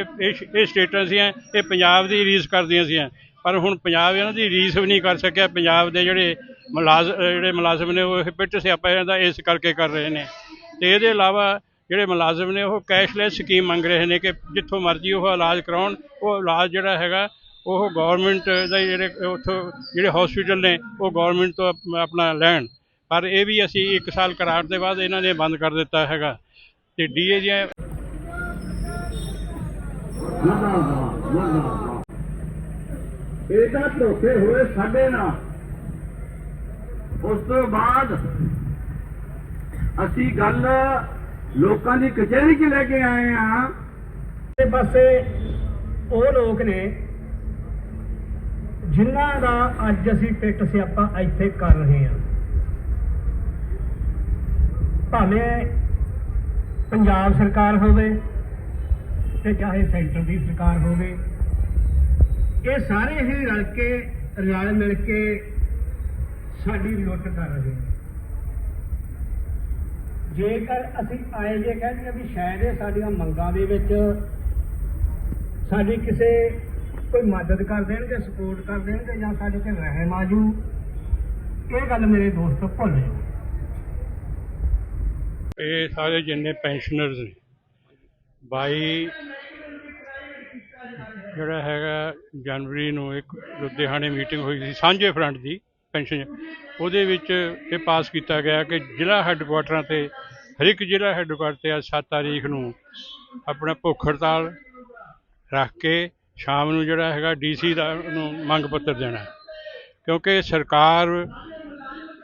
ਇਹ ਇਹ ਸਟੇਟਾਂ ਸੀ ਇਹ ਪੰਜਾਬ ਦੀ ਰੀਸ ਕਰਦੀਆਂ ਸੀ ਪਰ ਹੁਣ ਪੰਜਾਬ ਇਹਨਾਂ ਦੀ ਰੀਸ ਵੀ ਨਹੀਂ ਕਰ ਸਕਿਆ। ਪੰਜਾਬ ਦੇ ਜਿਹੜੇ ਮੁਲਾਜ਼ਮ ਜਿਹੜੇ ਮੁਲਾਜ਼ਮ ਨੇ, ਉਹ ਇਹ ਪਿੱਟ ਸਿਆਪਾ ਇਹਨਾਂ ਦਾ ਇਸ ਕਰਕੇ ਕਰ ਰਹੇ ਨੇ। ਤੇ ਇਹਦੇ ਇਲਾਵਾ ਜਿਹੜੇ ਮੁਲਾਜ਼ਮ ਨੇ, ਉਹ ਕੈਸ਼ਲੈਸ ਸਕੀਮ ਮੰਗ ਰਹੇ ਨੇ ਕਿ ਜਿੱਥੋਂ ਮਰਜ਼ੀ ਉਹ ਇਲਾਜ ਕਰਾਉਣ। ਉਹ ਇਲਾਜ ਜਿਹੜਾ ਹੈਗਾ, ਉਹ ਗਵਰਨਮੈਂਟ ਦਾ ਜਿਹੜੇ ਉੱਥੋਂ ਜਿਹੜੇ ਹਸਪੀਟਲ ਨੇ, ਉਹ ਗਵਰਨਮੈਂਟ ਤੋਂ ਆਪਣਾ ਲੈਣ। ਪਰ ਇਹ ਵੀ ਅਸੀਂ 1 ਸਾਲ ਕਰਾਰ ਦੇ ਬਾਅਦ ਇਹਨਾਂ ਨੇ ਬੰਦ ਕਰ ਦਿੱਤਾ ਹੈਗਾ। ਤੇ ਡੀਏ ਦੀਆਂ ਮੁਰਦਾਬਾਦ ਮੁਰਦਾਬਾਦ ਇਹ ਤਾਂ ਧੋਖੇ ਹੋਏ ਸਾਡੇ ਨਾਲ। ਉਸ ਤੋਂ ਬਾਅਦ ਅਸੀਂ ਗੱਲ ਲੋਕਾਂ ਦੀ ਕਚਹਿਰੀ 'ਚ ਲੈ ਕੇ ਆਏ ਆ ਤੇ ਪਾਸੇ ਉਹ ਲੋਕ ਨੇ ਜਿਨ੍ਹਾਂ ਦਾ ਅੱਜ ਅਸੀਂ ਪਿੱਟ ਸਿਆਪਾ ਇੱਥੇ ਕਰ ਰਹੇ ਹਾਂ। ਭਾਵੇਂ ਪੰਜਾਬ ਸਰਕਾਰ ਹੋਵੇ ਤੇ ਚਾਹੇ ਸੈਂਟਰ ਦੀ ਸਰਕਾਰ ਹੋਵੇ, ਇਹ ਸਾਰੇ ਹੀ ਰਲ ਕੇ, ਰਲ ਮਿਲ ਕੇ ਸਾਡੀ ਲੁੱਟ ਕਰ ਰਹੇ ਨੇ ਜੇਕਰ ਅਸੀਂ ਆਏ ਜੇ ਕਹਿੰਦੇ ਆ ਵੀ ਸ਼ਾਇਦ ਇਹ ਸਾਡੀਆਂ ਮੰਗਾਂ ਦੇ ਵਿੱਚ ਸਾਡੀ ਕਿਸੇ ਕੋਈ ਮਦਦ ਕਰ ਦੇਣਗੇ ਸਪੋਰਟ ਕਰ ਦੇਣਗੇ ਜਾਂ ਸਾਡੇ ਤੇ ਰਹਿਮ ਆਜੂ ਇਹ ਗੱਲ ਮੇਰੇ ਦੋਸਤ ਭੁੱਲ ਜਾਓ। ਇਹ ਸਾਰੇ ਜਿੰਨੇ ਪੈਨਸ਼ਨਰਸ ਨੇ 22 ਜਿਹੜਾ ਹੈਗਾ ਜਨਵਰੀ ਨੂੰ ਇੱਕ ਲੁਧਿਆਣੇ ਮੀਟਿੰਗ ਹੋਈ ਸੀ, ਸਾਂਝੇ ਫਰੰਟ ਦੀ ਪੈਨਸ਼ਨ। ਉਹਦੇ ਵਿੱਚ ਇਹ ਪਾਸ ਕੀਤਾ ਗਿਆ ਕਿ ਜ਼ਿਲ੍ਹਾ ਹੈੱਡਕੁਆਟਰਾਂ ਤੇ ਹਰ ਇੱਕ ਜ਼ਿਲ੍ਹਾ ਹੈੱਡਕੁਆਟਰ ਤੇ ਅੱਜ 7 ਤਾਰੀਖ ਨੂੰ ਆਪਣਾ ਭੁੱਖ ਹੜਤਾਲ ਰੱਖ ਕੇ ਸ਼ਾਮ ਨੂੰ ਜਿਹੜਾ ਹੈਗਾ ਡੀਸੀ ਦਾ ਨੂੰ ਮੰਗ ਪੱਤਰ ਦੇਣਾ। ਕਿਉਂਕਿ ਸਰਕਾਰ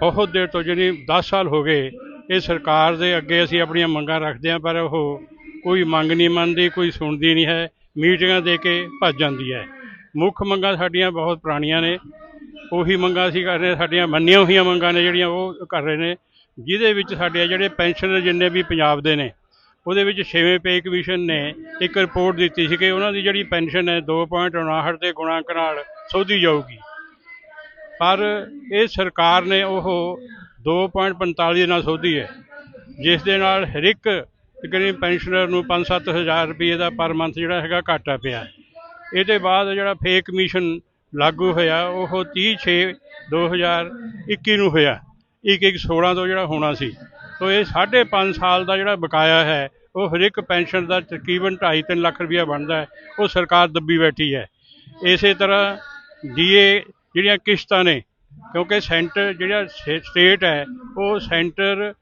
ਬਹੁਤ ਦੇਰ ਤੋਂ, ਜਿਹੜੀ 10 ਸਾਲ ਹੋ ਗਏ, ਇਹ ਸਰਕਾਰ ਦੇ ਅੱਗੇ ਅਸੀਂ ਆਪਣੀਆਂ ਮੰਗਾਂ ਰੱਖਦੇ ਹਾਂ, ਪਰ ਉਹ ਕੋਈ ਮੰਗ ਨਹੀਂ ਮੰਨਦੀ, ਕੋਈ ਸੁਣਦੀ ਨਹੀਂ ਹੈ, ਮੀਟਿੰਗਾਂ ਦੇ ਕੇ ਭੱਜ ਜਾਂਦੀ ਹੈ। ਮੁੱਖ ਮੰਗਾਂ ਸਾਡੀਆਂ ਬਹੁਤ ਪੁਰਾਣੀਆਂ ਨੇ, ਉਹੀ ਮੰਗਾਂ ਅਸੀਂ ਕਰ ਰਹੇ ਸਾਡੀਆਂ ਮੰਨੀਆਂ ਹੋਈਆਂ ਮੰਗਾਂ ਨੇ ਜਿਹੜੀਆਂ ਉਹ ਕਰ ਰਹੇ ਨੇ, ਜਿਹਦੇ ਵਿੱਚ ਸਾਡੇ ਜਿਹੜੇ ਪੈਨਸ਼ਨਰ ਜਿੰਨੇ ਵੀ ਪੰਜਾਬ ਦੇ ਨੇ, ਉਹਦੇ ਵਿੱਚ ਛੇਵੇਂ ਪੇ ਕਮਿਸ਼ਨ ਨੇ, ਇੱਕ ਰਿਪੋਰਟ ਦਿੱਤੀ ਸੀ ਕਿ ਉਹਨਾਂ ਦੀ ਜਿਹੜੀ ਪੈਨਸ਼ਨ ਹੈ 2.59 ਦੇ ਗੁਣਾਂਕ ਨਾਲ ਸੋਧੀ ਜਾਊਗੀ। ਪਰ ਇਹ ਸਰਕਾਰ ਨੇ ਉਹ 2.45 ਨਾਲ ਸੋਧੀ ਹੈ, ਜਿਸ ਦੇ ਨਾਲ ਹਰ ਇੱਕ ਗਰੀਬ ਪੈਨਸ਼ਨਰ ਨੂੰ 5-7 ਹਜ਼ਾਰ ਰੁਪਏ ਦਾ ਪਰ ਮੰਥ ਜਿਹੜਾ ਹੈਗਾ ਘਾਟਾ ਪਿਆ। ਇਹਦੇ ਬਾਅਦ ਜਿਹੜਾ ਫੇਕ ਕਮਿਸ਼ਨ ਲਾਗੂ ਹੋਇਆ, ਉਹ 30 6 2021 ਨੂੰ ਹੋਇਆ। ਇੱਕ ਇੱਕ 16 ਤੋਂ ਜਿਹੜਾ ਹੋਣਾ ਸੀ। ਸੋ ਇਹ 5.5 ਸਾਲ ਦਾ ਜਿਹੜਾ ਬਕਾਇਆ ਹੈ, ਉਹ ਹਰ ਇੱਕ ਪੈਨਸ਼ਨ ਦਾ ਤਕਰੀਬਨ 2.5 ਲੱਖ ਰੁਪਇਆ ਬਣਦਾ ਹੈ। ਉਹ ਸਰਕਾਰ ਦੱਬੀ ਬੈਠੀ ਹੈ। ਇਸੇ ਤਰ੍ਹਾਂ ਡੀਏ ਜਿਹੜੀਆਂ ਕਿਸ਼ਤਾਂ ਨੇ, ਕਿਉਂਕਿ ਸੈਂਟਰ ਜਿਹੜਾ ਸਟੇਟ ਹੈ, ਉਹ ਸੈਂਟਰ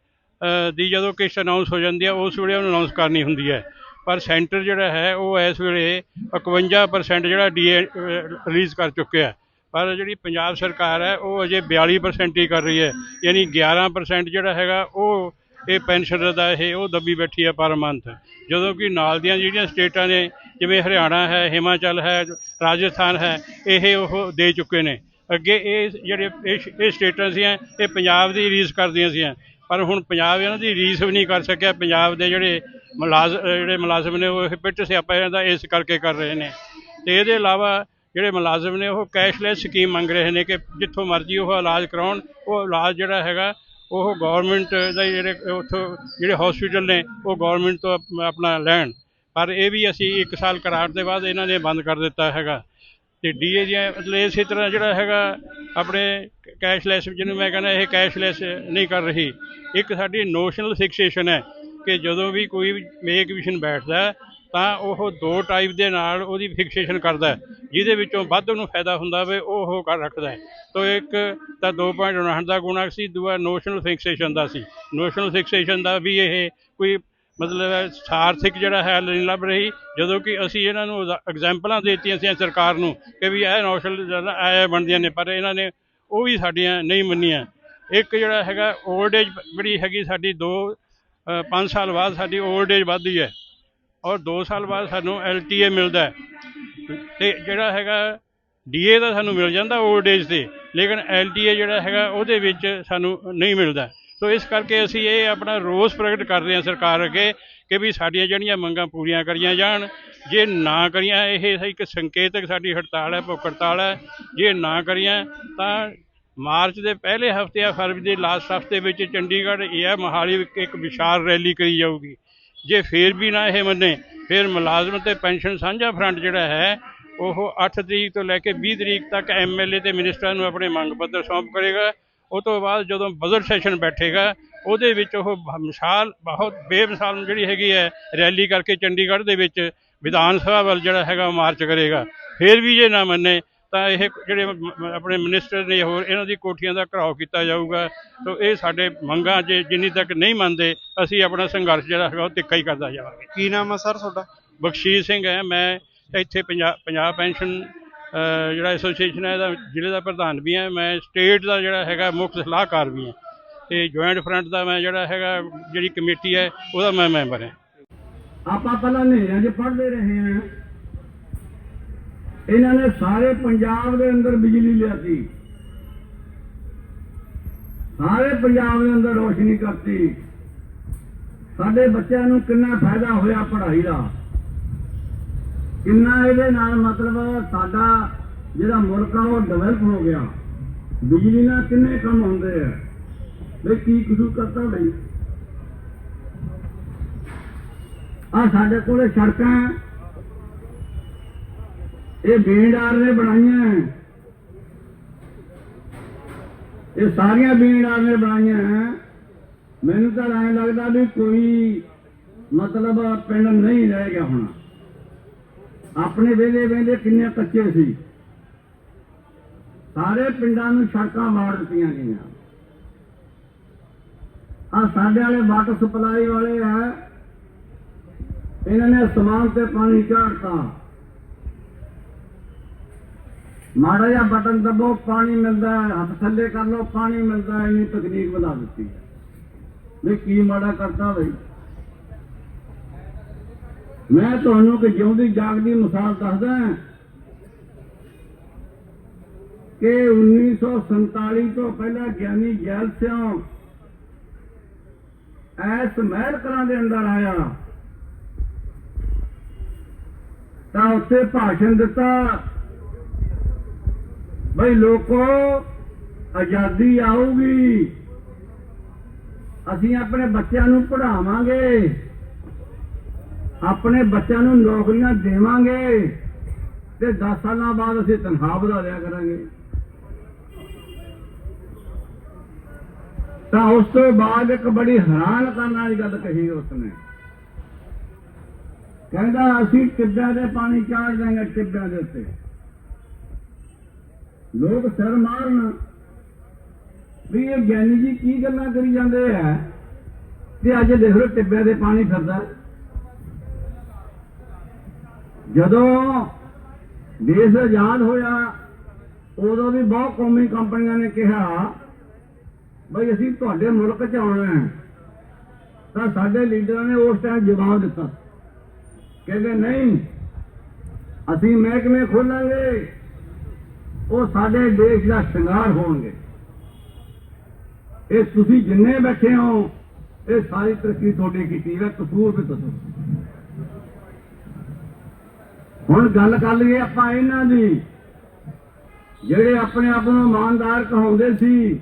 ਦੀ ਜਦੋਂ ਕਿਸ਼ਤ ਅਨਾਉਂਸ ਹੋ ਜਾਂਦੀ ਹੈ, ਉਸ ਵੇਲੇ ਉਹਨੂੰ ਅਨਾਉਂਸ ਕਰਨੀ ਹੁੰਦੀ ਹੈ। ਪਰ ਸੈਂਟਰ ਜਿਹੜਾ ਹੈ, ਉਹ ਇਸ ਵੇਲੇ 51% ਜਿਹੜਾ ਡੀਏ ਰਿਲੀਜ਼ ਕਰ ਚੁੱਕਿਆ ਹੈ। ਪਰ ਜਿਹੜੀ ਪੰਜਾਬ ਸਰਕਾਰ ਹੈ, ਉਹ ਅਜੇ 42% ਹੀ ਕਰ ਰਹੀ ਹੈ। ਯਾਨੀ 11% ਜਿਹੜਾ ਹੈਗਾ, ਉਹ ਇਹ ਪੈਨਸ਼ਨਰ ਦਾ ਇਹ, ਉਹ ਦੱਬੀ ਬੈਠੀ ਹੈ ਪਰ ਮੰਥ ਜਦੋਂ ਕਿ ਨਾਲ ਦੀਆਂ ਜਿਹੜੀਆਂ ਸਟੇਟਾਂ ਨੇ, ਜਿਵੇਂ ਹਰਿਆਣਾ ਹੈ, ਹਿਮਾਚਲ ਹੈ, ਰਾਜਸਥਾਨ ਹੈ, ਇਹ ਉਹ ਦੇ ਚੁੱਕੇ ਨੇ। ਅੱਗੇ ਇਹ ਜਿਹੜੇ, ਇਹ ਇਹ ਸਟੇਟਾਂ ਸੀ ਇਹ ਪੰਜਾਬ ਦੀ ਰੀਸ ਕਰਦੀਆਂ ਸੀ ਪਰ ਹੁਣ ਪੰਜਾਬ ਇਹਨਾਂ ਦੀ ਰੀਸ ਵੀ ਨਹੀਂ ਕਰ ਸਕਿਆ। ਪੰਜਾਬ ਦੇ ਜਿਹੜੇ ਮੁਲਾਜ਼ਮ ਜਿਹੜੇ ਮੁਲਾਜ਼ਮ ਨੇ ਉਹ ਇਹ ਪਿੱਟ ਸਿਆਪਾ ਇਹਨਾਂ ਦਾ ਇਸ ਕਰਕੇ ਕਰ ਰਹੇ ਨੇ। ਤੇ ਇਹਦੇ ਇਲਾਵਾ ਜਿਹੜੇ ਮੁਲਾਜ਼ਮ ਨੇ ਉਹ ਕੈਸ਼ਲੈਸ ਸਕੀਮ ਮੰਗ ਰਹੇ ਨੇ ਕਿ ਜਿੱਥੋਂ ਮਰਜ਼ੀ ਉਹ ਇਲਾਜ ਕਰਾਉਣ। ਉਹ ਇਲਾਜ ਜਿਹੜਾ ਹੈਗਾ, ਉਹ ਗਵਰਨਮੈਂਟ ਦਾ ਜਿਹੜੇ ਉੱਥੋਂ ਜਿਹੜੇ ਹਸਪੀਟਲ ਨੇ, ਉਹ ਗਵਰਨਮੈਂਟ ਤੋਂ ਆਪਣਾ ਲੈਣ। ਪਰ ਇਹ ਵੀ ਅਸੀਂ 1 ਸਾਲ ਕਰਾਰ ਦੇ ਬਾਅਦ ਇਹਨਾਂ ਨੇ ਬੰਦ ਕਰ ਦਿੱਤਾ ਹੈਗਾ। ਤੇ ਡੀਏ ਦੀਆਂ, ਮਤਲਬ ਇਸੇ ਤਰ੍ਹਾਂ ਜਿਹੜਾ ਹੈਗਾ ਆਪਣੇ ਕੈਸ਼ਲੈਸ ਜਿਹਨੂੰ ਮੈਂ ਕਹਿੰਦਾ ਇਹ ਕੈਸ਼ਲੈਸ ਨਹੀਂ ਕਰ ਰਹੀ। ਇੱਕ ਸਾਡੀ ਨੋਸ਼ਨਲ ਫਿਕਸੇਸ਼ਨ ਹੈ ਕਿ ਜਦੋਂ ਵੀ ਕੋਈ ਮੇਕ ਵਿਸ਼ਨ ਬੈਠਦਾ ਤਾਂ ਉਹ ਦੋ ਟਾਈਪ ਦੇ ਨਾਲ ਉਹਦੀ ਫਿਕਸੇਸ਼ਨ ਕਰਦਾ ਜਿਹਦੇ ਵਿੱਚੋਂ ਵੱਧ ਉਹਨੂੰ ਫਾਇਦਾ ਹੁੰਦਾ ਵੇ, ਉਹ ਉਹ ਕਰ ਰੱਖਦਾ ਹੈ। ਤੋ ਇੱਕ ਤਾਂ 2.59 ਦਾ ਗੁਣਕ ਸੀ, ਦੂਆ ਨੋਸ਼ਨਲ ਫਿਕਸੇਸ਼ਨ ਦਾ ਸੀ। ਨੋਸ਼ਨਲ ਫਿਕਸੇਸ਼ਨ ਦਾ ਵੀ ਇਹ ਕੋਈ ਮਤਲਬ ਸਾਰਥਿਕ ਜਿਹੜਾ ਹੈ ਨਹੀਂ ਲੱਭ ਰਹੀ, ਜਦੋਂ ਕਿ ਅਸੀਂ ਇਹਨਾਂ ਨੂੰ ਐਗਜ਼ਾਮਪਲਾਂ ਦਿੱਤੀਆਂ ਸੀ ਸਰਕਾਰ ਨੂੰ ਕਿ ਵੀ ਇਹ ਨੌਸ਼ਲ ਆਇਆ ਬਣਦੀਆਂ ਨੇ, ਪਰ ਇਹਨਾਂ ਨੇ ਉਹ ਵੀ ਸਾਡੀਆਂ ਨਹੀਂ ਮੰਨੀਆਂ। ਇੱਕ ਜਿਹੜਾ ਹੈਗਾ 올ਡ ਏਜ ਜਿਹੜੀ ਹੈਗੀ ਸਾਡੀ 2 5 ਸਾਲ ਬਾਅਦ ਸਾਡੀ 올ਡ ਏਜ ਵੱਧਦੀ ਹੈ ਔਰ 2 ਸਾਲ ਬਾਅਦ ਸਾਨੂੰ ਐਲਟੀਏ ਮਿਲਦਾ ਤੇ ਜਿਹੜਾ ਹੈਗਾ ਡੀਏ ਦਾ ਸਾਨੂੰ ਮਿਲ ਜਾਂਦਾ 올ਡ ਏਜ ਤੇ, ਲੇਕਿਨ ਐਲਟੀਏ ਜਿਹੜਾ ਹੈਗਾ ਉਹਦੇ ਵਿੱਚ ਸਾਨੂੰ ਨਹੀਂ ਮਿਲਦਾ। ਸੋ ਇਸ ਕਰਕੇ ਅਸੀਂ ਇਹ ਆਪਣਾ ਰੋਸ ਪ੍ਰਗਟ ਕਰ ਰਹੇ ਹਾਂ ਸਰਕਾਰ ਅੱਗੇ ਕਿ ਵੀ ਸਾਡੀਆਂ ਜਿਹੜੀਆਂ ਮੰਗਾਂ ਪੂਰੀਆਂ ਕਰੀਆਂ ਜਾਣ, ਜੇ ਨਾ ਕਰੀਆਂ, ਇਹ ਇੱਕ ਸੰਕੇਤਕ ਸਾਡੀ ਹੜਤਾਲ ਹੈ, ਭੁੱਖ ਹੜਤਾਲ ਹੈ, ਜੇ ਨਾ ਕਰੀਆਂ ਤਾਂ ਮਾਰਚ ਦੇ ਪਹਿਲੇ ਹਫ਼ਤੇ ਜਾਂ ਫਰਵਰੀ ਦੇ ਲਾਸਟ ਹਫ਼ਤੇ ਵਿੱਚ ਚੰਡੀਗੜ੍ਹ ਜਾਂ ਮੋਹਾਲੀ ਵਿੱਚ ਇੱਕ ਵਿਸ਼ਾਲ ਰੈਲੀ ਕਰੀ ਜਾਊਗੀ। ਜੇ ਫੇਰ ਵੀ ਨਾ ਇਹ ਮੰਨੇ, ਫਿਰ ਮੁਲਾਜ਼ਮ ਤੇ ਪੈਨਸ਼ਨ ਸਾਂਝਾ ਫਰੰਟ ਜਿਹੜਾ ਹੈ, ਉਹ 8 ਤਰੀਕ ਤੋਂ ਲੈ ਕੇ 20 ਤਰੀਕ ਤੱਕ ਐਮਐਲਏ ਤੇ ਮਿਨਿਸਟਰਾਂ ਨੂੰ ਆਪਣੇ ਮੰਗ ਪੱਤਰ ਸੌਂਪ ਕਰੇਗਾ। ਉਹ ਤੋਂ ਬਾਅਦ ਜਦੋਂ ਬਜਟ ਸੈਸ਼ਨ ਬੈਠੇਗਾ ਉਹਦੇ ਵਿੱਚ ਉਹ ਮਿਸਾਲ ਬਹੁਤ ਬੇਮਿਸਾਲ ਜਿਹੜੀ ਹੈਗੀ ਹੈ ਰੈਲੀ ਕਰਕੇ ਚੰਡੀਗੜ੍ਹ ਦੇ ਵਿੱਚ ਵਿਧਾਨ ਸਭਾ ਵੱਲ ਜਿਹੜਾ ਹੈਗਾ ਮਾਰਚ ਕਰੇਗਾ। ਫਿਰ ਵੀ ਜੇ ਨਾ ਮੰਨੇ ਤਾਂ ਇਹ ਜਿਹੜੇ ਆਪਣੇ ਮਿਨਿਸਟਰ ਨੇ ਹੋਰ ਇਹਨਾਂ ਦੀ ਕੋਠੀਆਂ ਦਾ ਘਰਾਓ ਕੀਤਾ ਜਾਊਗਾ। ਤਾਂ ਇਹ ਸਾਡੇ ਮੰਗਾਂ ਜੇ ਜਿੰਨੀ ਤੱਕ ਨਹੀਂ ਮੰਨਦੇ ਅਸੀਂ ਆਪਣਾ ਸੰਘਰਸ਼ ਜਿਹੜਾ ਹੈਗਾ ਉਹ ਤਿੱਖਾ ਹੀ ਕਰਦਾ ਜਾਵਾਂਗੇ। ਕੀ ਨਾਮ ਹੈ ਸਰ ਤੁਹਾਡਾ? ਬਖਸ਼ੀਸ਼ ਸਿੰਘ ਹੈ ਮੈਂ ਇੱਥੇ ਪੰਜਾਬ ਪੰਜਾਬ ਪੈਨਸ਼ਨ ਜਿਹੜਾ ਐਸੋਸੀਏਸ਼ਨ ਹੈ ਇਹਦਾ, ਜ਼ਿਲ੍ਹੇ ਦਾ ਪ੍ਰਧਾਨ ਵੀ ਹਾਂ, ਮੈਂ ਸਟੇਟ ਦਾ ਜਿਹੜਾ ਹੈਗਾ ਮੁੱਖ ਸਲਾਹਕਾਰ ਵੀ ਹਾਂ। ਤੇ ਜੁਆਇੰਟ ਫਰੰਟ ਦਾ ਮੈਂ ਜਿਹੜਾ ਹੈਗਾ, ਜਿਹੜੀ ਕਮੇਟੀ ਹੈ, ਉਹਦਾ ਮੈਂ ਮੈਂਬਰ ਹਾਂ। ਆਪਾਂ ਪਹਿਲਾਂ ਹਨੇਰਿਆਂ 'ਚ ਪੜ੍ਹਦੇ ਰਹੇ ਹਾਂ। ਇਹਨਾਂ ਨੇ ਸਾਰੇ ਪੰਜਾਬ ਦੇ ਅੰਦਰ ਬਿਜਲੀ ਲਿਆਤੀ। ਸਾਰੇ ਪੰਜਾਬ ਦੇ ਅੰਦਰ ਰੋਸ਼ਨੀ ਕਰਤੀ। ਸਾਡੇ ਬੱਚਿਆਂ ਨੂੰ ਕਿੰਨਾ ਫਾਇਦਾ ਹੋਇਆ ਪੜ੍ਹਾਈ ਦਾ। ਕਿੰਨਾ ਇਹਦੇ ਨਾਲ ਮਤਲਬ ਸਾਡਾ ਜਿਹੜਾ ਮੁਲਕ ਆ ਉਹ ਡਿਵੈਲਪ ਹੋ ਗਿਆ। ਬਿਜਲੀ ਨਾਲ ਕਿੰਨੇ ਕੰਮ ਹੁੰਦੇ ਆ। ਵੀ ਕੀ ਕੁਝ ਕਰਤਾ ਬਈ ਆ ਸਾਡੇ ਕੋਲੇ ਸੜਕਾਂ ਇਹ ਬੀਂਡਾਰ ਨੇ ਬਣਾਈਆਂ ਇਹ ਸਾਰੀਆਂ ਬੀਂਡਾਰ ਨੇ ਬਣਾਈਆਂ ਮੈਨੂੰ ਤਾਂ ਐਂ ਲੱਗਦਾ ਵੀ ਕੋਈ ਮਤਲਬ ਪਿੰਡ ਨਹੀਂ ਰਹਿ ਗਿਆ ਹੁਣ। ਆਪਣੇ ਵੇਲੇ ਵੇਲੇ ਕਿੰਨੇ ਕੱਚੇ ਸੀ। ਸਾਰੇ ਪਿੰਡਾਂ ਨੂੰ ਸੜਕਾਂ ਵਾੜ ਦਿੱਤੀਆਂ ਗਈਆਂ। ਆ ਸਾਡੇ ਵਾਲੇ ਵਾਟਰ ਸਪਲਾਈ ਵਾਲੇ ਆ। ਇਹਨਾਂ ਨੇ ਸਮਾਨ ਤੇ ਪਾਣੀ ਝਾੜਤਾ ਮਾੜਾ ਜਿਹਾ ਬਟਨ ਦਬੋ, ਪਾਣੀ ਮਿਲਦਾ ਹੱਥ ਥੱਲੇ ਕਰ ਲਓ, ਪਾਣੀ ਮਿਲਦਾ ਇੰਨੀ ਤਕਨੀਕ ਵਧਾ ਦਿੱਤੀ। ਹੈ ਵੀ ਕੀ ਮਾੜਾ ਕਰਦਾ ਬਈ। ਮੈਂ ਤੁਹਾਨੂੰ ਕਿ ਜਿਉਂਦੀ ਜਾਗਦੀ ਮਿਸਾਲ ਦੱਸਦਾ ਕਿ 1947 ਤੋਂ ਪਹਿਲਾਂ ਗਿਆਨੀ ਜੈਲ ਸਿੰਘ ਐਸ ਮਹਿਲ ਕਲਾਂ ਦੇ ਅੰਦਰ ਆਇਆ ਤਾਂ ਉੱਥੇ ਭਾਸ਼ਣ ਦਿੱਤਾ, ਬਈ ਲੋਕੋ, ਆਜ਼ਾਦੀ ਆਊਗੀ। ਅਸੀਂ ਆਪਣੇ ਬੱਚਿਆਂ ਨੂੰ ਪੜਾਵਾਂਗੇ ਆਪਣੇ ਬੱਚਿਆਂ ਨੂੰ ਨੌਕਰੀਆਂ ਦੇਵਾਂਗੇ ਤੇ 10 ਸਾਲਾਂ ਬਾਅਦ ਅਸੀਂ ਤਨਖਾਹ ਵਧਾ ਲਿਆ ਕਰਾਂਗੇ। ਤਾਂ ਉਸ ਤੋਂ ਬਾਅਦ ਇੱਕ ਬੜੀ ਹੈਰਾਨ ਕਰਨ ਵਾਲੀ ਗੱਲ ਕਹੀ ਉਸਨੇ। ਕਹਿੰਦਾ, ਅਸੀਂ ਟਿੱਬਿਆਂ ਦੇ ਪਾਣੀ ਚਾੜ ਦਾਂਗੇ ਟਿੱਬਿਆਂ ਦੇ ਉੱਤੇ। ਲੋਕ ਸਿਰ ਮਾਰਨ। ਵੀ ਇਹ ਗਿਆਨੀ ਜੀ ਕੀ ਗੱਲਾਂ ਕਰੀ ਜਾਂਦੇ ਆ? ਤੇ ਅੱਜ ਦੇਖ ਲਓ ਟਿੱਬਿਆਂ ਦੇ ਪਾਣੀ ਫਿਰਦਾ। ਜਦੋਂ ਦੇਸ਼ ਆਜ਼ਾਦ ਹੋਇਆ, ਉਦੋਂ ਵੀ ਬਹੁਤ ਕੌਮੀ ਕੰਪਨੀਆਂ ਨੇ ਕਿਹਾ, ਬਈ ਅਸੀਂ ਤੁਹਾਡੇ ਮੁਲਕ 'ਚ ਆਉਣਾ ਹੈ। ਤਾਂ ਸਾਡੇ ਲੀਡਰਾਂ ਨੇ ਉਸ ਟਾਈਮ ਜਵਾਬ ਦਿੱਤਾ। ਕਹਿੰਦੇ, ਨਹੀਂ, ਅਸੀਂ ਮਹਿਕਮੇ ਖੋਲਾਂਗੇ, ਉਹ ਸਾਡੇ ਦੇਸ਼ ਦਾ ਸ਼ਿੰਗਾਰ ਹੋਣਗੇ। ਇਹ ਤੁਸੀਂ ਜਿੰਨੇ ਬੈਠੇ ਹੋ, ਇਹ ਸਾਰੀ ਤਰੱਕੀ ਤੁਹਾਡੀ ਕੀਤੀ ਹੈ, ਕਸੂਰ ਵੀ ਤੁਸੀਂ। ਹੁਣ ਗੱਲ ਕਰ ਲਈਏ ਆਪਾਂ ਇਹਨਾਂ ਦੀ। ਜਿਹੜੇ ਆਪਣੇ ਆਪ ਨੂੰ ਇਮਾਨਦਾਰ ਕਹਾਉਂਦੇ ਸੀ,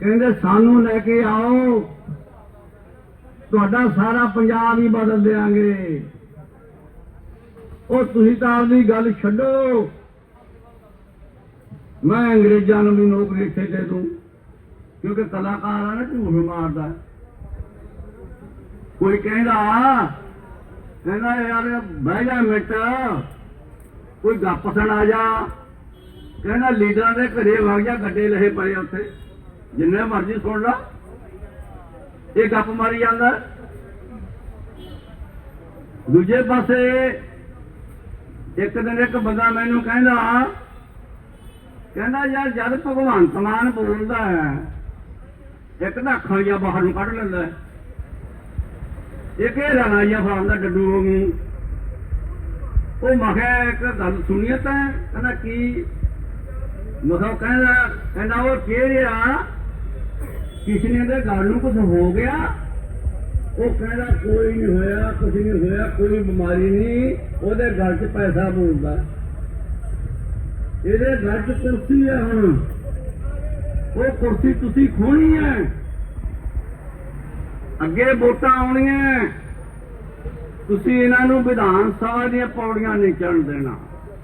ਕਹਿੰਦੇ ਸਾਨੂੰ ਲੈ ਕੇ ਆਓ, ਤੁਹਾਡਾ ਸਾਰਾ ਪੰਜਾਬ ਹੀ ਬਦਲ ਦੇਾਂਗੇ ਉਹ ਤੁਸੀਂ ਤਾਂ ਆਪਦੀ ਗੱਲ ਛੱਡੋ। ਮੈਂ ਅੰਗਰੇਜ਼ਾਂ ਨੂੰ ਵੀ ਨੌਕਰੀ ਇੱਥੇ ਦੇ ਦੂੰ, ਕਿਉਂਕਿ ਕਲਾਕਾਰ ਆ ਨਾ, ਝੂਠ ਮਾਰਦਾ। ਕੋਈ ਕਹਿੰਦਾ ਕਹਿੰਦਾ ਯਾਰ, ਬਹਿ ਜਾ ਮਿੰਟ। ਕੋਈ ਗੱਪ ਸੁਣਾ ਜਾ। ਕਹਿੰਦਾ ਲੀਡਰਾਂ ਦੇ ਘਰੇ ਵਗ ਜਾ, ਗੱਡੇ ਲਹੇ ਪਏ ਉੱਥੇ। ਜਿੰਨੇ ਮਰਜ਼ੀ ਸੁਣ ਲਾ। ਇਹ ਗੱਪ ਮਾਰੀ ਜਾਂਦਾ। ਦੂਜੇ ਪਾਸੇ ਇੱਕ ਦਿਨ ਇੱਕ ਬੰਦਾ ਮੈਨੂੰ ਕਹਿੰਦਾ ਕਹਿੰਦਾ ਯਾਰ, ਜਦ ਭਗਵੰਤ ਮਾਨ ਬੋਲਦਾ ਹੈ, ਇੱਕ ਤਾਂ ਅੱਖਾਂ ਜਾਂ ਬਾਹਰ ਨੂੰ ਕੱਢ ਲੈਂਦਾ ਹੈ। ਇੱਕ ਇਹ ਰਾਣਾ ਜਿਹਾ ਫਾਰਦਾ ਡੱਡੂ ਵਾਂਗੂ ਉਹ ਮੈਂ ਕਿਹਾ, ਇੱਕ ਗੱਲ ਸੁਣੀ ਤਾਂ, ਕਹਿੰਦਾ ਕੀ? ਮਗਰ ਕਹਿੰਦਾ ਕਹਿੰਦਾ ਉਹ ਕਿਹੜਾ ਕਿਸਨੇ ਦੇ ਘਰ ਨੂੰ ਕੁਝ ਹੋ ਗਿਆ? ਉਹ ਕਹਿੰਦਾ, ਕੋਈ ਨਹੀਂ ਹੋਇਆ ਕੁਝ ਨਹੀਂ ਹੋਇਆ, ਕੋਈ ਬਿਮਾਰੀ ਨਹੀਂ, ਉਹਦੇ ਗੱਲ 'ਚ ਪੈਸਾ ਬੋਲਦਾ ਇਹਦੇ ਗੱਲ 'ਚ ਕੁਰਸੀ ਹੈ ਹੁਣ। ਉਹ ਕੁਰਸੀ ਤੁਸੀਂ ਖੋਣੀ ਹੈ ਅੱਗੇ ਵੋਟਾਂ ਆਉਣੀਆਂ। ਤੁਸੀਂ ਇਹਨਾਂ ਨੂੰ ਵਿਧਾਨ ਸਭਾ ਦੀਆਂ ਪੌੜੀਆਂ ਨਹੀਂ ਚੜਨ ਦੇਣਾ।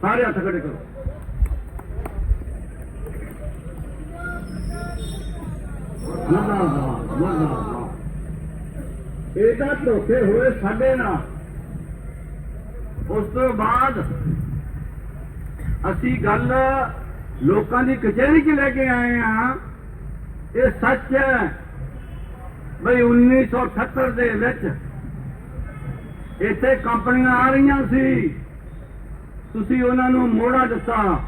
ਸਾਰੇ ਹੱਥ ਖੜੇ ਕਰੋ। ਮਰਦਾਬਾਦ ਮਰਦਾਬਾਦ। ਇਹ ਤਾਂ ਧੋਖੇ ਹੋਏ ਸਾਡੇ ਨਾਲ। ਉਸ ਤੋਂ ਬਾਅਦ ਅਸੀਂ ਗੱਲ ਲੋਕਾਂ ਦੀ ਕਚਹਿਰੀ 'ਚ ਲੈ ਕੇ ਆਏ ਆ ਇਹ ਸੱਚ ਹੈ। ਬਈ 1978 ਦੇ ਵਿੱਚ ਇੱਥੇ ਕੰਪਨੀਆਂ ਆ ਰਹੀਆਂ ਸੀ। ਤੁਸੀਂ ਉਹਨਾਂ ਨੂੰ ਮੋੜਾ ਦਿੱਤਾ।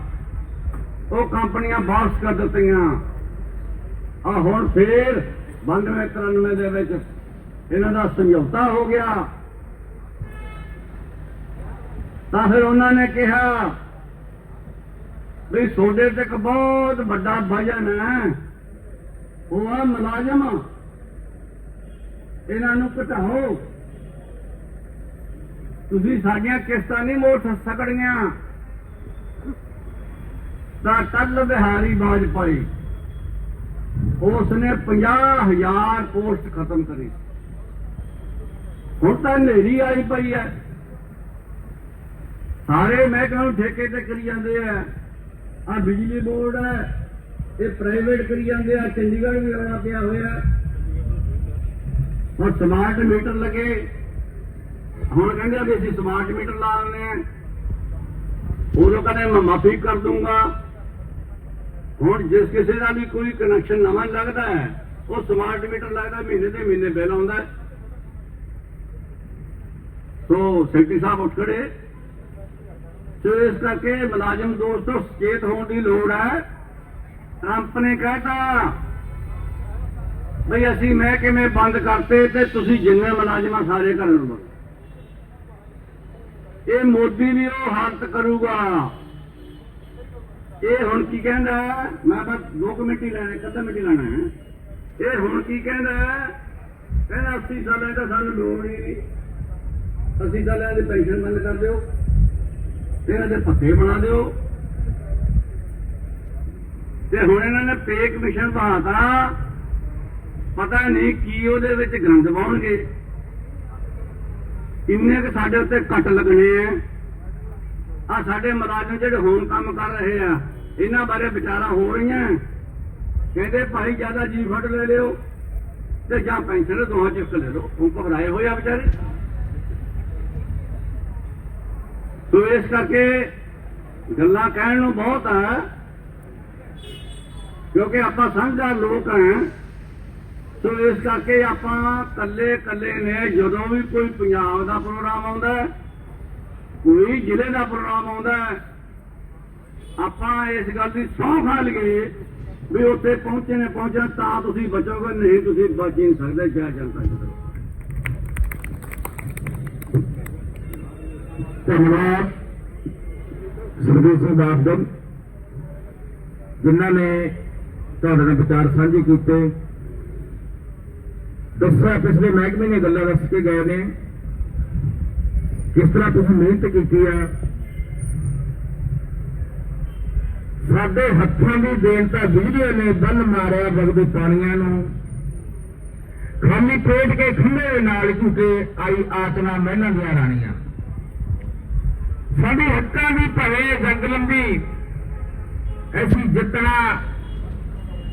ਉਹ ਕੰਪਨੀਆਂ ਵਾਪਸ ਕਰ ਦਿੱਤੀਆਂ। ਆ ਹੁਣ ਫੇਰ 92 93 ਦੇ ਵਿੱਚ ਇਹਨਾਂ ਦਾ ਸਮਝੌਤਾ ਹੋ ਗਿਆ। ਤਾਂ ਫਿਰ ਉਹਨਾਂ ਨੇ ਕਿਹਾ ਵੀ ਸੋਡੇ ਤੇ ਇੱਕ ਬਹੁਤ ਵੱਡਾ ਵਜਨ ਹੈ। ਉਹ ਆ ਮੁਲਾਜ਼ਮ। ਇਹਨਾਂ ਨੂੰ ਘਟਾਓ। ਤੁਸੀਂ ਸਾਡੀਆਂ ਕਿਸ਼ਤਾਂ ਨਹੀਂ ਮੋੜ ਸਕੜੀਆਂ ਤਾਂ ਕੱਲ ਬਿਹਾਰੀ ਵਾਜਪਾਈ ਉਸ ਨੇ 50000 ਪੋਸਟ ਖਤਮ ਕਰੀ। ਹੁਣ ਤਾਂ ਹਨੇਰੀ ਆਈ ਪਈ ਹੈ। ਸਾਰੇ ਮਹਿਕਮੇ ਨੂੰ ਠੇਕੇ ਤੇ ਕਰੀ ਜਾਂਦੇ ਆ। ਆ ਬਿਜਲੀ ਬੋਰਡ ਹੈ, ਇਹ ਪ੍ਰਾਈਵੇਟ ਕਰੀ ਜਾਂਦੇ ਆ, ਚੰਡੀਗੜ੍ਹ ਵੀ ਰੌਲਾ ਪਿਆ ਹੋਇਆ। ਹੁਣ ਸਮਾਰਟ ਮੀਟਰ ਲੱਗੇ। ਹੁਣ ਕਹਿੰਦੇ ਵੀ ਅਸੀਂ ਸਮਾਰਟ ਮੀਟਰ ਲਾ ਦਿੰਦੇ ਆ। ਉਦੋਂ ਕਹਿੰਦੇ ਮੈਂ ਮਾਫੀ ਕਰ ਦੂੰਗਾ ਹੁਣ ਜਿਸ ਕਿਸੇ ਦਾ ਵੀ ਕੋਈ ਕਨੈਕਸ਼ਨ ਨਵਾਂ ਲੱਗਦਾ ਹੈ, ਉਹ ਸਮਾਰਟ ਮੀਟਰ ਲੱਗਦਾ ਮਹੀਨੇ ਦੇ ਮਹੀਨੇ ਬਿੱਲ ਆਉਂਦਾ ਸੋ ਸੈਕਟਰੀ ਸਾਹਿਬ ਉੱਠ ਖੜੇ। ਸੋ ਇਸ ਕਰਕੇ ਮੁਲਾਜ਼ਮ ਦੋਸਤੋ ਸੁਚੇਤ ਹੋਣ ਦੀ ਲੋੜ ਹੈ। ਟਰੰਪ ਨੇ ਕਹਿਤਾ ਬਈ ਅਸੀਂ ਮੈਂ ਕਿਵੇਂ ਬੰਦ ਕਰਤੇ ਤੇ ਤੁਸੀਂ ਜਿੰਨੇ ਮੁਲਾਜ਼ਮਾਂ ਸਾਰੇ ਘਰ ਨੂੰ ਵੜੋ। ਇਹ ਮੋਦੀ ਵੀ ਉਹ ਹਾਲਤ ਕਰੂਗਾ। ਇਹ ਹੁਣ ਕੀ ਕਹਿੰਦਾ ਮੈਂ ਬਸ 2 ਮਿੰਟ ਹੀ ਲੈਣੇ ਕਦੋਂ ਮਿੰਟ ਲੈਣਾ ਹੈ। ਇਹ ਹੁਣ ਕੀ ਕਹਿੰਦਾ ਕਹਿੰਦਾ 80 ਸਾਲਾਂ ਦਾ ਸਾਨੂੰ ਲੋੜ ਹੀ ਨਹੀਂ। 80 ਸਾਲਾਂ ਦੀ ਪੈਨਸ਼ਨ ਬੰਦ ਕਰ ਦਿਓ। ਫਿਰ ਇਹਦੇ ਦੇ ਪੱਤੇ ਬਣਾ ਦਿਓ। ਤੇ ਹੁਣ ਇਹਨਾਂ ਨੇ ਪੇ ਕਮਿਸ਼ਨ ਬਹਾਤਾ ਪਤਾ ਨਹੀਂ ਕੀ ਉਹਦੇ ਵਿੱਚ ਗੰਦ ਪਾਉਣਗੇ। ਕਿੰਨੇ ਕੁ ਸਾਡੇ ਉੱਤੇ ਕੱਟ ਲੱਗਣੇ ਆ। ਆ ਸਾਡੇ ਮੁਲਾਜ਼ਮ ਜਿਹੜੇ ਹੁਣ ਕੰਮ ਕਰ ਰਹੇ ਆ, ਇਹਨਾਂ ਬਾਰੇ ਵਿਚਾਰਾ ਹੋ ਰਹੀਆਂ। ਕਹਿੰਦੇ ਭਾਈ ਜ਼ਿਆਦਾ ਜੀ ਫੜ ਲੈ ਲਿਓ ਤੇ ਜਾਂ ਪੈਨਸ਼ਨ ਦੋਹਾਂ ਚਿੱਕ ਲੈ ਲਓ। ਉਹ ਘਬਰਾਏ ਹੋਏ ਆ ਵਿਚਾਰੇ। ਸੋ ਇਸ ਕਰਕੇ ਗੱਲਾਂ ਕਹਿਣ ਨੂੰ ਬਹੁਤ ਆ, ਕਿਉਂਕਿ ਆਪਾਂ ਸਮਝਦਾਰ ਲੋਕ ਆ। ਸੋ ਇਸ ਕਰਕੇ ਆਪਾਂ ਕੱਲੇ ਕੱਲੇ ਨੇ ਜਦੋਂ ਵੀ ਕੋਈ ਪੰਜਾਬ ਦਾ ਪ੍ਰੋਗਰਾਮ ਆਉਂਦਾ ਹੈ, ਕੋਈ ਜ਼ਿਲ੍ਹੇ ਦਾ ਪ੍ਰੋਗਰਾਮ ਆਉਂਦਾ ਹੈ, ਆਪਾਂ ਇਸ ਗੱਲ ਦੀ ਸੌਂ ਖਾ ਲਈਏ ਵੀ ਉੱਥੇ ਪਹੁੰਚੇ ਨੇ ਪਹੁੰਚਣਾ ਤਾਂ ਤੁਸੀਂ ਬਚੋਗੇ, ਨਹੀਂ ਤੁਸੀਂ ਬਚ ਨਹੀਂ ਸਕਦੇ, ਜੈ ਜਨਤਾ ਸਕਦੇ ਧੰਨਵਾਦ ਸਰਦੇਵ ਸਿੰਘ ਬਾਦਲ, ਜਿਨ੍ਹਾਂ ਨੇ ਤੁਹਾਡੇ ਨਾਲ ਵਿਚਾਰ ਸਾਂਝੇ ਕੀਤੇ। ਦੱਸਿਆ ਪਿਛਲੇ ਮਹਿਕਮੇ ਨੇ ਗੱਲਾਂ ਦੱਸ ਕੇ ਗਏ ਨੇ। ਕਿਸ ਤਰ੍ਹਾਂ ਤੁਸੀਂ ਮਿਹਨਤ ਕੀਤੀ ਆ? ਸਾਡੇ ਹੱਥਾਂ ਦੀ ਦੇਣ ਤਾਂ ਬਿਜਲੀ ਨੇ ਬੰਨ ਮਾਰਿਆ ਵਗਦੇ ਪਾਣੀਆਂ ਨੂੰ। ਖਾਲੀ ਪੇਟ ਕੇ ਖੰਭੇ ਦੇ ਨਾਲ ਝੁਕੇ ਆਈ ਆਤਮਾ ਮਹਿਲਾਂ ਦੀਆਂ ਰਾਣੀਆਂ। ਸਾਡੇ ਹੱਕਾਂ ਦੀ ਭਵੇ ਜੰਗ ਲੰਬੀ, ਐਸੀ ਜਿੱਤਣਾ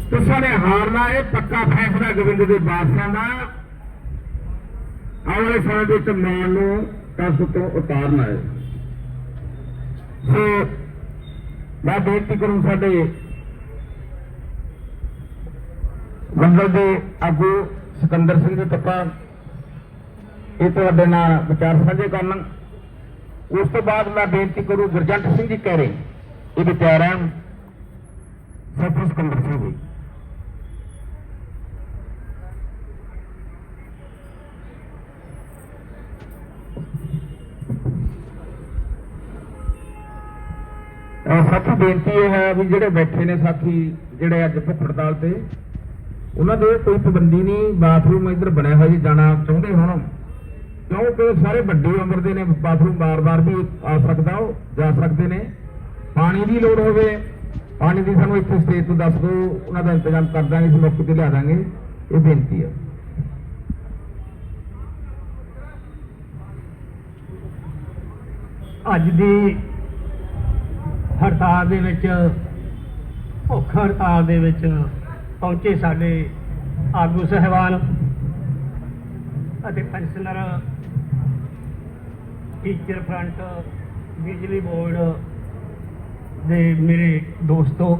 ਤੁਸਾਂ ਨੇ ਹਾਰਨਾ ਇਹ ਪੱਕਾ ਫੈਸਲਾ ਗੋਬਿੰਦ ਦੇ ਬਾਦਸ਼ਾਹ ਦਾ। ਆਉਣ ਵਾਲੇ ਸਮੇਂ ਵਿੱਚ ਮਾਨ ਨੂੰ ਕਸ ਤੋਂ ਉਤਾਰਨਾ ਹੈ। ਸੋ, ਮੈਂ ਬੇਨਤੀ ਕਰੂੰ ਸਾਡੇ ਮੰਡਲ ਦੇ ਆਗੂ ਸਿਕੰਦਰ ਸਿੰਘ ਜੀ ਤੱਕਾ ਇਹ ਤੁਹਾਡੇ ਨਾਲ ਵਿਚਾਰ ਸਾਂਝੇ ਕਰਨ। ਉਸ ਤੋਂ ਬਾਅਦ ਮੈਂ ਬੇਨਤੀ ਕਰੂੰ, ਗੁਰਜੰਟ ਸਿੰਘ ਜੀ ਕਹਿ ਰਹੇ ਇਹ ਵਿਚਾਰ ਹੈ ਸਤਿ ਸਿਕੰਦਰ ਸਿੰਘ ਜੀ। ਸਾਥੀ, ਬੇਨਤੀ ਇਹ ਹੈ ਵੀ ਜਿਹੜੇ ਬੈਠੇ ਨੇ ਸਾਥੀ, ਜਿਹੜੇ ਅੱਜ ਭੁੱਖ ਹੜਤਾਲ ਤੇ, ਉਹਨਾਂ ਦੇ ਕੋਈ ਪਾਬੰਦੀ ਨਹੀਂ, ਬਾਥਰੂਮ ਇੱਧਰ ਬਣਿਆ ਹੋਇਆ ਜੀ, ਜਾਣਾ ਚਾਹੁੰਦੇ ਹੋਣ। ਕਿਉਂਕਿ ਸਾਰੇ ਵੱਡੀ ਉਮਰ ਦੇ ਨੇ, ਬਾਥਰੂਮ ਬਾਰ-ਬਾਰ ਵੀ ਆ ਸਕਦਾ, ਉਹ ਜਾ ਸਕਦੇ ਨੇ। ਪਾਣੀ ਦੀ ਲੋੜ ਹੋਵੇ, ਪਾਣੀ ਦੀ ਸਾਨੂੰ ਇੱਥੇ ਸਟੇਜ ਤੋਂ ਦੱਸ ਦਿਓ, ਉਹਨਾਂ ਦਾ ਇੰਤਜ਼ਾਮ ਕਰ ਦਾਂਗੇ ਇਸ ਮੌਕੇ ਤੇ ਲਿਆ ਦਾਂਗੇ, ਇਹ ਬੇਨਤੀ ਹੈ। ਅੱਜ ਦੀ ਹੜਤਾਲ ਦੇ ਵਿੱਚ, ਭੁੱਖ ਹੜਤਾਲ ਦੇ ਵਿੱਚ ਪਹੁੰਚੇ ਸਾਡੇ ਆਗੂ ਸਹਿਬਾਨ ਅਤੇ ਪੈਨਸ਼ਨਰ ਟੀਚਰ ਫਰੰਟ, ਬਿਜਲੀ ਬੋਰਡ ਦੇ ਮੇਰੇ ਦੋਸਤੋ,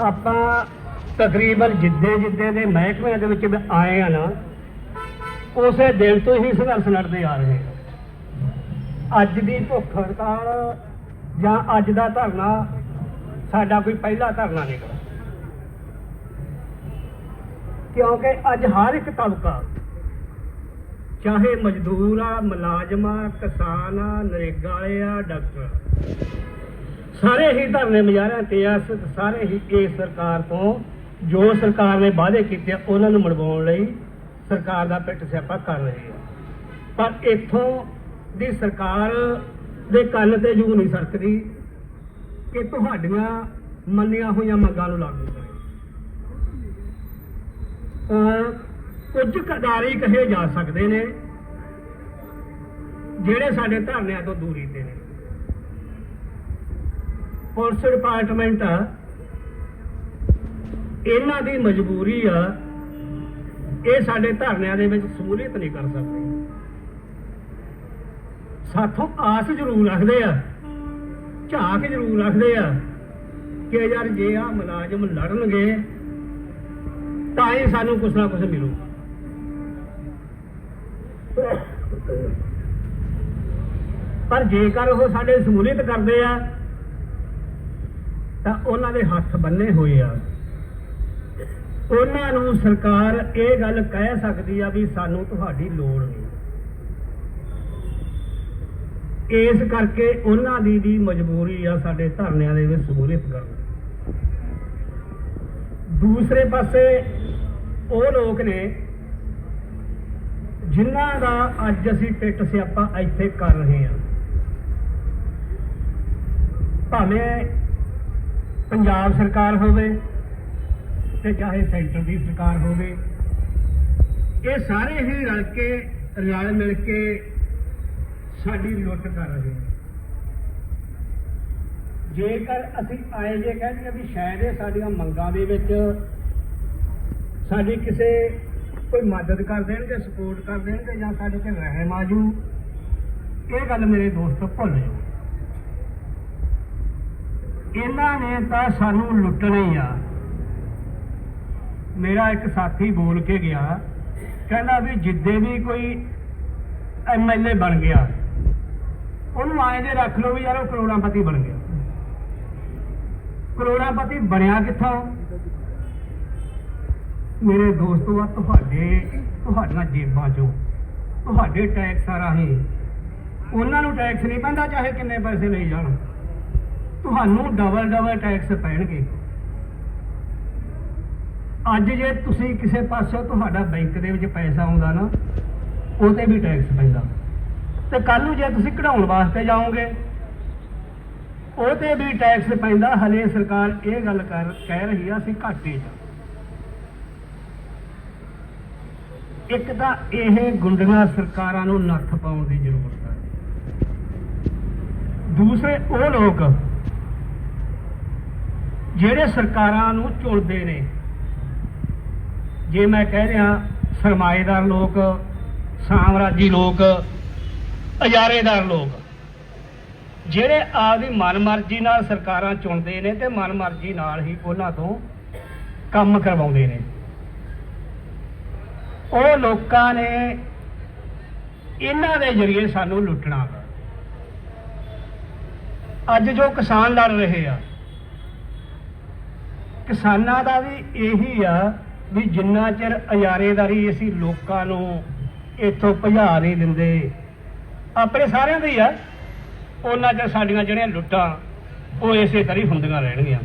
ਆਪਾਂ ਤਕਰੀਬਨ ਜਿੱਦੇ ਜਿੱਦੇ ਦੇ ਮਹਿਕਮਿਆਂ ਦੇ ਵਿੱਚ ਆਏ ਆ ਨਾ, ਉਸੇ ਦਿਨ ਤੋਂ ਹੀ ਸੰਘਰਸ਼ ਲੜਦੇ ਆ ਰਹੇ ਹਾਂ ਅੱਜ ਦੀ ਭੁੱਖ ਹੜਤਾਲ ਜਾਂ ਅੱਜ ਦਾ ਧਰਨਾ, ਸਾਡਾ ਕੋਈ ਪਹਿਲਾ ਧਰਨਾ ਨਹੀਂ ਗਾ ਕਿਉਂਕਿ ਅੱਜ ਹਰ ਇੱਕ ਤਬਕਾ ਚਾਹੇ ਮਜ਼ਦੂਰ ਆ, ਮੁਲਾਜ਼ਮ ਆ, ਕਿਸਾਨ ਆ, ਨਰੇਗਾ ਵਾਲੇ ਆ, ਡਾਕਟਰ ਸਾਰੇ ਹੀ ਧਰਨੇ ਮੁਜ਼ਾਹਰਿਆਂ ਤੇ ਆ ਸਾਰੇ ਹੀ ਇਸ ਸਰਕਾਰ ਤੋਂ, ਜੋ ਸਰਕਾਰ ਨੇ ਵਾਅਦੇ ਕੀਤੇ ਉਹਨਾਂ ਨੂੰ ਮਨਵਾਉਣ ਲਈ ਸਰਕਾਰ ਦਾ ਪਿੱਟ ਸਿਆਪਾ ਕਰ ਰਹੇ ਆ। ਪਰ ਇੱਥੋਂ ਦੀ ਸਰਕਾਰ ਦੇ ਕੰਨ ਤੇ ਜੂ ਨਹੀਂ ਸਰਕਦੀ ਕਿ ਤੁਹਾਡੀਆਂ ਮੰਨੀਆਂ ਹੋਈਆਂ ਮੰਗਾਂ ਨੂੰ ਲਾਗੂ ਕਰੇ। ਕੁਝ ਕਦਾਰੀ ਕਹੇ ਜਾ ਸਕਦੇ ਨੇ, ਜਿਹੜੇ ਸਾਡੇ ਧਰਨਿਆਂ ਤੋਂ ਦੂਰੀ ਤੇ ਨੇ। ਪੁਲਿਸ ਡਿਪਾਰਟਮੈਂਟ ਆ, ਇਹਨਾਂ ਦੀ ਮਜਬੂਰੀ ਆ, ਇਹ ਸਾਡੇ ਧਰਨਿਆਂ ਦੇ ਵਿੱਚ ਸਮੂਲੀਅਤ ਨਹੀਂ ਕਰ ਸਕਦੇ। ਸਾਥੋਂ ਆਸ ਜ਼ਰੂਰ ਰੱਖਦੇ ਆ। ਝਾਕ ਜ਼ਰੂਰ ਰੱਖਦੇ ਆ ਕਿ ਯਾਰ ਜੇ ਆ ਮੁਲਾਜ਼ਮ ਲੜਨਗੇ, ਤਾਂ ਹੀ ਸਾਨੂੰ ਕੁਛ ਨਾ ਕੁਛ ਮਿਲੂ। ਪਰ ਜੇਕਰ ਉਹ ਸਾਡੇ ਸਮੂਲੀਅਤ ਕਰਦੇ ਆ, ਤਾਂ ਉਹਨਾਂ ਦੇ ਹੱਥ ਬੰਨੇ ਹੋਏ ਆ। ਉਹਨਾਂ ਨੂੰ ਸਰਕਾਰ ਇਹ ਗੱਲ ਕਹਿ ਸਕਦੀ ਆ ਵੀ ਸਾਨੂੰ ਤੁਹਾਡੀ ਲੋੜ ਨਹੀਂ। ਇਸ ਕਰਕੇ ਉਹਨਾਂ ਦੀ ਵੀ ਮਜਬੂਰੀ ਆ ਸਾਡੇ ਧਰਨਿਆਂ ਦੇ ਵਿੱਚ ਸਮੂਲੀਅਤ ਕਰਨ ਦੂਸਰੇ ਪਾਸੇ ਉਹ ਲੋਕ ਨੇ ਜਿਨ੍ਹਾਂ ਦਾ ਅੱਜ ਅਸੀਂ ਪਿੱਟ ਸਿਆਪਾ ਇੱਥੇ ਕਰ ਰਹੇ ਹਾਂ। ਭਾਵੇਂ ਪੰਜਾਬ ਸਰਕਾਰ ਹੋਵੇ ਤੇ ਚਾਹੇ ਸੈਂਟਰ ਦੀ ਸਰਕਾਰ ਹੋਵੇ, ਇਹ ਸਾਰੇ ਹੀ ਰਲ ਕੇ, ਰਲ ਮਿਲ ਕੇ ਸਾਡੀ ਲੁੱਟ ਕਰ ਰਹੇ ਨੇ ਜੇਕਰ ਅਸੀਂ ਆਏ ਜੇ ਕਹਿੰਦੇ ਵੀ ਸ਼ਾਇਦ ਇਹ ਸਾਡੀਆਂ ਮੰਗਾਂ ਦੇ ਵਿੱਚ ਸਾਡੀ ਕਿਸੇ ਕੋਈ ਮਦਦ ਕਰ ਦੇਣਗੇ ਸਪੋਰਟ ਕਰ ਦੇਣਗੇ ਜਾਂ ਸਾਡੇ ਤੇ ਰਹਿਮ ਆਜੂ ਇਹ ਗੱਲ ਮੇਰੇ ਦੋਸਤ ਭੁੱਲ ਜਾਓ। ਇਹਨਾਂ ਨੇ ਤਾਂ ਸਾਨੂੰ ਲੁੱਟਣਾ ਹੀ ਆ। ਮੇਰਾ ਇੱਕ ਸਾਥੀ ਬੋਲ ਕੇ ਗਿਆ, ਕਹਿੰਦਾ ਵੀ ਜਿੱਦੇ ਵੀ ਕੋਈ ਐਮਐਲਏ ਬਣ ਗਿਆ ਉਹਨੂੰ ਆਏ ਜੇ ਰੱਖ ਲਓ ਵੀ ਯਾਰ ਉਹ ਕਰੋੜਾਪਤੀ ਬਣ ਗਿਆ। ਕਰੋੜਾਪਤੀ ਬਣਿਆ ਕਿੱਥੋਂ? ਮੇਰੇ ਦੋਸਤੋ ਆ ਤੁਹਾਡੇ, ਤੁਹਾਡੀਆਂ ਜੇਬਾਂ ਚੋਂ। ਤੁਹਾਡੇ ਟੈਕਸਾਂ ਰਾਹੀਂ। ਉਹਨਾਂ ਨੂੰ ਟੈਕਸ ਨਹੀਂ ਪੈਂਦਾ, ਚਾਹੇ ਕਿੰਨੇ ਪੈਸੇ ਲਈ ਜਾਣ। ਤੁਹਾਨੂੰ ਡਬਲ ਡਬਲ ਟੈਕਸ ਪੈਣਗੇ। ਅੱਜ ਜੇ ਤੁਸੀਂ ਕਿਸੇ ਪਾਸੇ ਤੁਹਾਡਾ ਬੈਂਕ ਦੇ ਵਿੱਚ ਪੈਸਾ ਆਉਂਦਾ ਨਾ ਉਹ ਤੇ ਵੀ ਟੈਕਸ ਪੈਂਦਾ। ਤੇ ਕੱਲ ਨੂੰ ਜੇ ਤੁਸੀਂ ਕਢਾਉਣ ਵਾਸਤੇ ਜਾਓਗੇ ਉਹ ਤੇ ਵੀ ਟੈਕਸ ਪੈਂਦਾ, ਹਲੇ ਸਰਕਾਰ ਇਹ ਗੱਲ ਕਰ, ਕਹਿ ਰਹੀ ਆ, ਅਸੀਂ ਘਾਟੇ 'ਚ ਇੱਕ ਤਾਂ ਇਹ ਗੁੰਡੀਆਂ ਸਰਕਾਰਾਂ ਨੂੰ ਨੱਥ ਪਾਉਣ ਦੀ ਜ਼ਰੂਰਤ ਹੈ ਦੂਸਰੇ ਉਹ ਲੋਕ, ਜਿਹੜੇ ਸਰਕਾਰਾਂ ਨੂੰ ਚੁਣਦੇ ਨੇ। ਜੇ ਮੈਂ ਕਹਿ ਰਿਹਾ, ਸਰਮਾਏਦਾਰ ਲੋਕ, ਸਾਮਰਾਜੀ ਲੋਕ ਅਜਾਰੇਦਾਰ ਲੋਕ। ਜਿਹੜੇ ਆਪਦੀ ਮਨਮਰਜ਼ੀ ਨਾਲ ਸਰਕਾਰਾਂ ਚੁਣਦੇ ਨੇ ਤੇ ਮਨਮਰਜ਼ੀ ਨਾਲ ਹੀ ਉਹਨਾਂ ਤੋਂ ਕੰਮ ਕਰਵਾਉਂਦੇ ਨੇ। ਉਹ ਲੋਕਾਂ ਨੇ ਇਹਨਾਂ ਦੇ ਜ਼ਰੀਏ ਸਾਨੂੰ ਲੁੱਟਣਾ ਅੱਜ ਜੋ ਕਿਸਾਨ ਲੜ ਰਹੇ ਆ, ਕਿਸਾਨਾਂ ਦਾ ਵੀ ਇਹੀ ਆ ਵੀ ਜਿੰਨਾ ਚਿਰ ਅਯਾਰੇਦਾਰੀ ਅਸੀਂ ਲੋਕਾਂ ਨੂੰ ਇੱਥੋਂ ਭਜਾ ਨਹੀਂ ਦਿੰਦੇ ਆਪਣੇ ਸਾਰਿਆਂ ਦੀ ਆ। ਉਹਨਾਂ 'ਚ ਸਾਡੀਆਂ ਜਿਹੜੀਆਂ ਲੁੱਟਾਂ, ਉਹ ਇਸੇ ਤਰ੍ਹਾਂ ਹੀ ਹੁੰਦੀਆਂ ਰਹਿਣਗੀਆਂ।